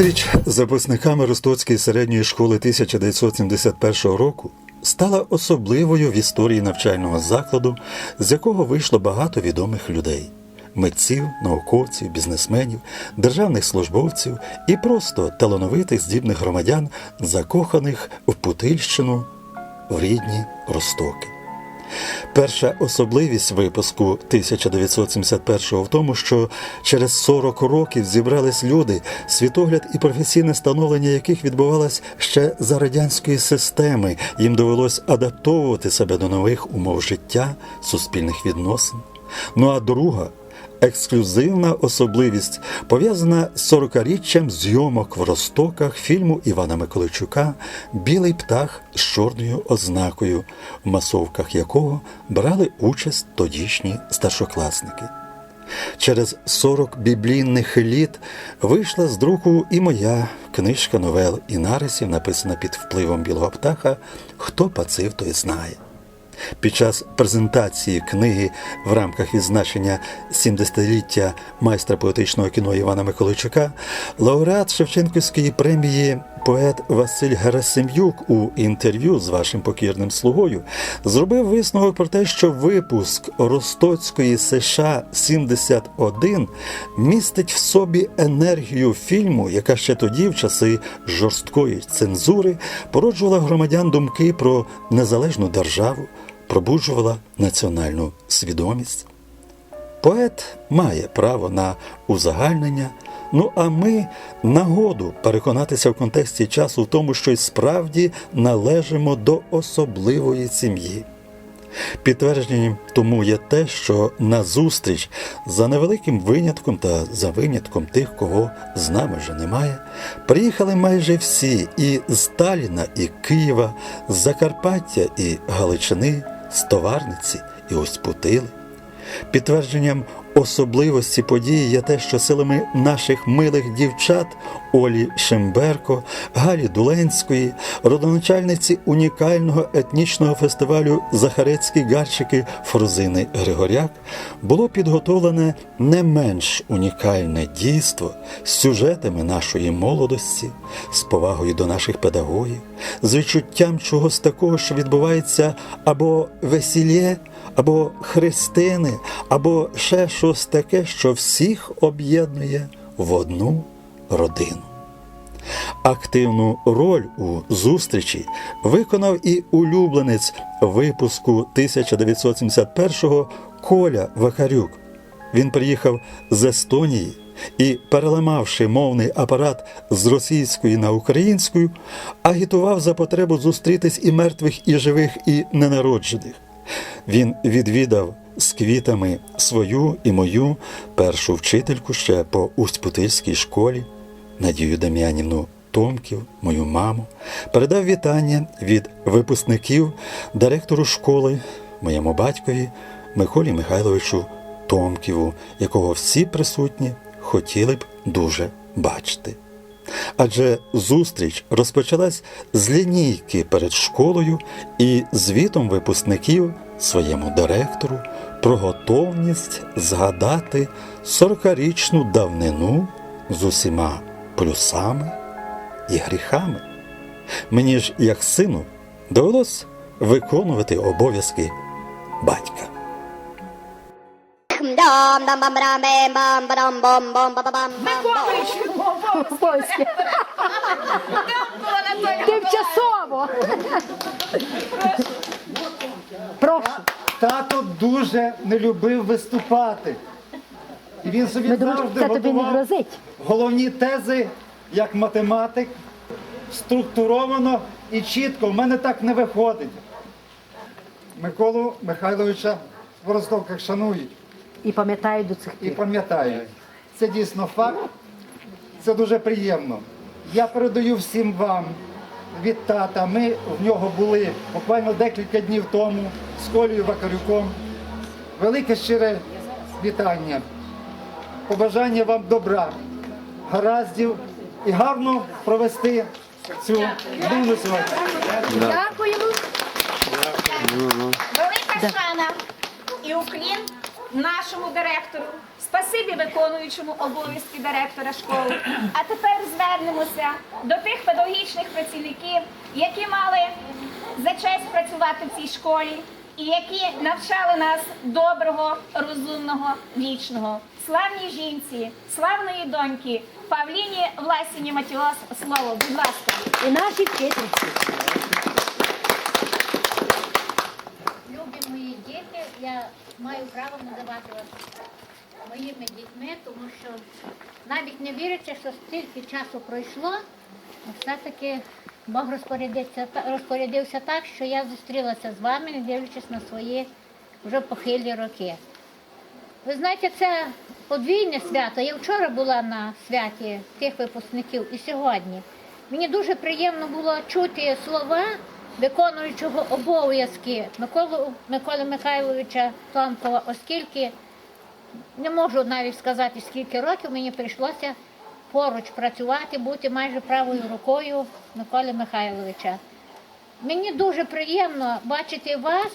Зустріч з випускниками Ростоцької середньої школи 1971 року стала особливою в історії навчального закладу, з якого вийшло багато відомих людей митців, науковців, бізнесменів, державних службовців і просто талановитих здібних громадян, закоханих в Путильщину в рідні Ростоки. Перша особливість випуску 1971 в тому, що через 40 років зібрались люди, світогляд і професійне становлення яких відбувалось ще за радянської системи. Їм довелось адаптовувати себе до нових умов життя, суспільних відносин. Ну а друга ексклюзивна особливість пов'язана з 40-річчям зйомок в Ростоках фільму Івана Миколайчука Білий птах з чорною ознакою, в масовках якого брали участь тодішні старшокласники. Через 40 біблійних літ вийшла з друку і моя книжка новел і нарисів, написана під впливом білого птаха Хто пацив, той знає. Під час презентації книги в рамках відзначення 70-ліття майстра поетичного кіно Івана Миколайчука лауреат Шевченківської премії поет Василь Герасим'юк у інтерв'ю з вашим покірним слугою зробив висновок про те, що випуск Ростоцької США 71 містить в собі енергію фільму, яка ще тоді, в часи жорсткої цензури, породжувала громадян думки про незалежну державу, пробуджувала національну свідомість. Поет має право на узагальнення. Ну а ми нагоду переконатися в контексті часу в тому, що й справді належимо до особливої сім'ї. Підтвердженням тому є те, що на зустріч за невеликим винятком та за винятком тих, кого з нами вже немає, приїхали майже всі і з Таліна, і Києва, з Закарпаття і Галичини, з Товарниці і ось Путили. Підтвердженням особливості події є те, що силами наших милих дівчат Олі Шемберко, Галі Дуленської, родоначальниці унікального етнічного фестивалю Захарецькі гарчики Фрозини Григоряк було підготовлене не менш унікальне дійство з сюжетами нашої молодості, з повагою до наших педагогів, з відчуттям чогось такого, що відбувається або весілє, або хрестини, або ще щось таке, що всіх об'єднує в одну родину. Активну роль у зустрічі виконав і улюбленець випуску 1971-го Коля Вакарюк. Він приїхав з Естонії і, переламавши мовний апарат з російської на українську, агітував за потребу зустрітись і мертвих, і живих, і ненароджених. Він відвідав з квітами свою і мою першу вчительку ще по Усть-Путильській школі, Надію Дем'янівну Томків, мою маму, передав вітання від випускників директору школи, моєму батькові Миколі Михайловичу Томківу, якого всі присутні хотіли б дуже бачити. Адже зустріч розпочалась з лінійки перед школою і звітом випускників своєму директору про готовність згадати 40-річну давнину з усіма плюсами і гріхами. Мені ж, як сину, довелось виконувати обов'язки батька. Польське. Тимчасово. Прошу. Тато дуже не любив виступати. І він собі Ми завжди це тобі не готував грозить. головні тези як математик, структуровано і чітко. У мене так не виходить. Миколу Михайловича в Ростовках шанують І пам'ятаю до цих і пір. пам'ятають. Це дійсно факт. Це дуже приємно. Я передаю всім вам від тата. Ми в нього були буквально декілька днів тому з Колею Вакарюком. Велике щире вітання. Побажання вам добра, гараздів і гарно провести цю днину сьогодні. Дякуємо. Велика шана і уклін нашому директору. Спасибі виконуючому обов'язки директора школи. А тепер звернемося до тих педагогічних працівників, які мали за честь працювати в цій школі і які навчали нас доброго, розумного, вічного. Славній жінці, славної доньки Павліні Власіні Матіос, слово, будь ласка. І наші вчительці. Я маю право називати вас моїми дітьми, тому що навіть не віриться, що стільки часу пройшло, все-таки Бог розпорядився, розпорядився так, що я зустрілася з вами, не дивлячись на свої вже похилі роки. Ви знаєте, це подвійне свято. Я вчора була на святі тих випускників і сьогодні. Мені дуже приємно було чути слова виконуючого обов'язки Миколу, Миколи Михайловича Томкова, оскільки не можу навіть сказати, скільки років мені прийшлося поруч працювати, бути майже правою рукою Миколи Михайловича. Мені дуже приємно бачити вас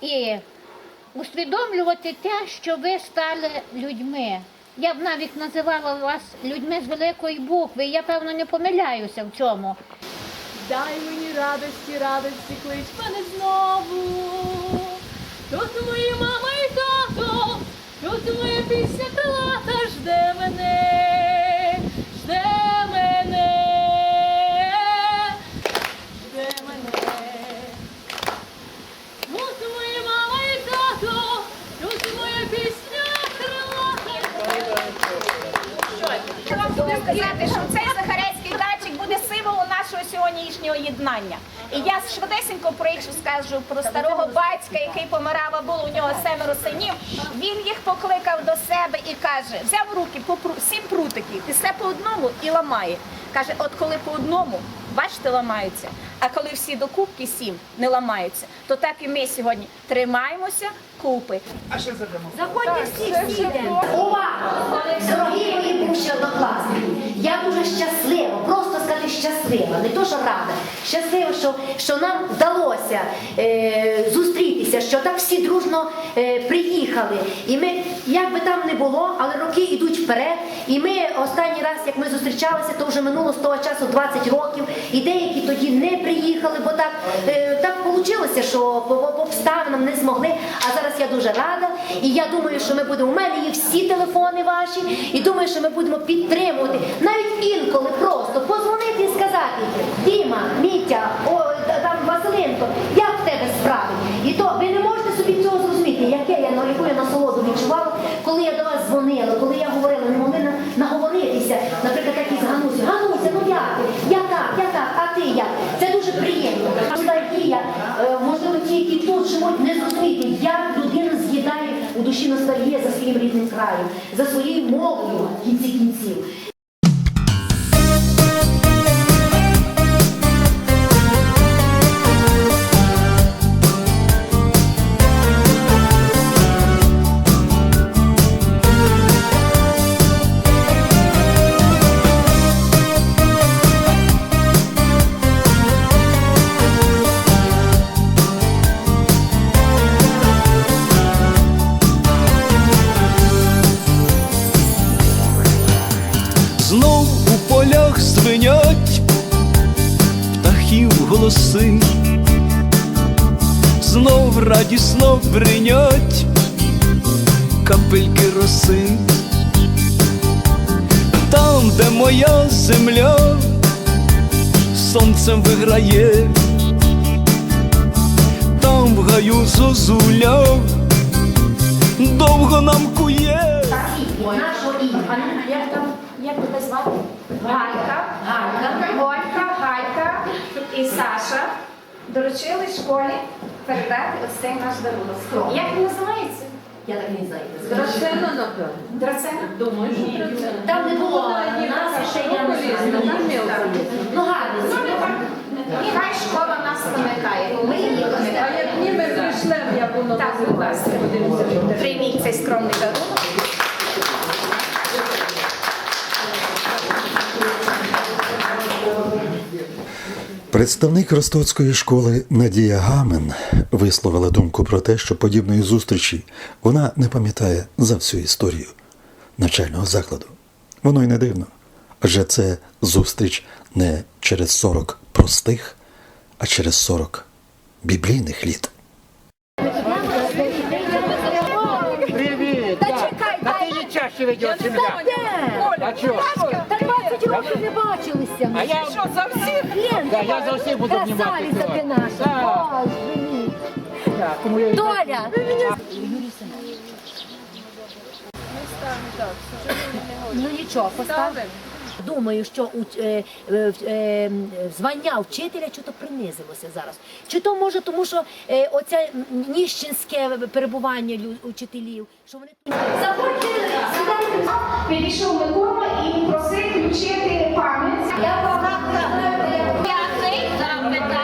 і усвідомлювати те, що ви стали людьми. Я б навіть називала вас людьми з великої букви. Я певно не помиляюся в цьому. Дай мені радості, радості, клич мене знову. Тут моя мама і тато, тут моя пісня крилата жде мене, жде мене, жде мене. Тут мої мама і тато, тут моя пісня крилата. Я вам буду сказати, що цей Захарецький датчик буде символом нашого сьогоднішнього єднання. І я швидесенько про їх скажу про старого батька, який помирав, було у нього семеро синів. Він їх покликав до себе і каже: взяв в руки сім прутиків, і все по одному і ламає. Каже, от коли по одному, бачите, ламаються, а коли всі до кубки сім не ламаються, то так і ми сьогодні тримаємося купи. Заходьте всі, всі йдемо. Увага! Дорогі мої бувші однокласники, я дуже щаслива, просто сказати щаслива, не то що рада, щаслива, що, що нам вдалося е, зустрітися, що так всі дружно е, приїхали. І ми, як би там не було, але роки йдуть вперед. І ми останній раз, як ми зустрічалися, то вже минуло з того часу 20 років, і деякі тоді не приїхали, бо так, е, так вийшло, що по, по по обставинам не змогли. А зараз я дуже рада, і я думаю, що ми будемо. У мене є всі телефони ваші, і думаю, що ми будемо підтримувати. Навіть інколи просто позвонити і сказати: Діма, Мітя, о, там Василенко, як в тебе справи? І то ви не можете собі цього зрозуміти, яке я яку я насолоду відчувала, коли я до вас дзвонила, коли я говорила, не могли на- наговоритися, наприклад, так із Ганусю. Гануся, ну як ти? Я так, я так, а ти як? Це дуже приємно. Ностальгія, е, можливо, живуть, не зрозуміти, як людина з'їдає у душі ностальгія за своїм рідним краєм, за своєю мовою в кінці кінців. Радісно бринять капельки роси, там, де моя земля, сонцем виграє, там в гаю зозуля довго нам кує. Нашого імені. Як там, як тебе звати? Галька, Галька, Голька, Галька і Саша доручили школі передати ось цей наш дарунок. Як він називається? Я так не знаю. Драцена, напевно. Драцена? Думаю, що драцена. Там не було нас ще я не знаю. Ну гарно. І хай школа нас пам'ятає, ми її А як ні, ми прийшлемо, як воно Так, будь ласка, прийміть цей скромний дарунок. Представник Ростоцької школи Надія Гамен висловила думку про те, що подібної зустрічі вона не пам'ятає за всю історію навчального закладу. Воно й не дивно, Адже це зустріч не через 40 простих, а через 40 біблійних літ. Привіт! Та чекай, та ти її чаще ведеш, чим. А чого? Та 20 не бачилися. А я що, зовсім? Да, я зовсім буду обнімати. Красавиця ти наша. Так. Боже мій. Так, тому я і- Доля. Ну нічого, постав. Думаю, що у- е, е, е, звання вчителя чи то принизилося зараз. Чи то може, тому що е, оце ніщенське перебування лю- учителів, що вони Підійшов Микола appreciate the requirements. Therefore, yeah, I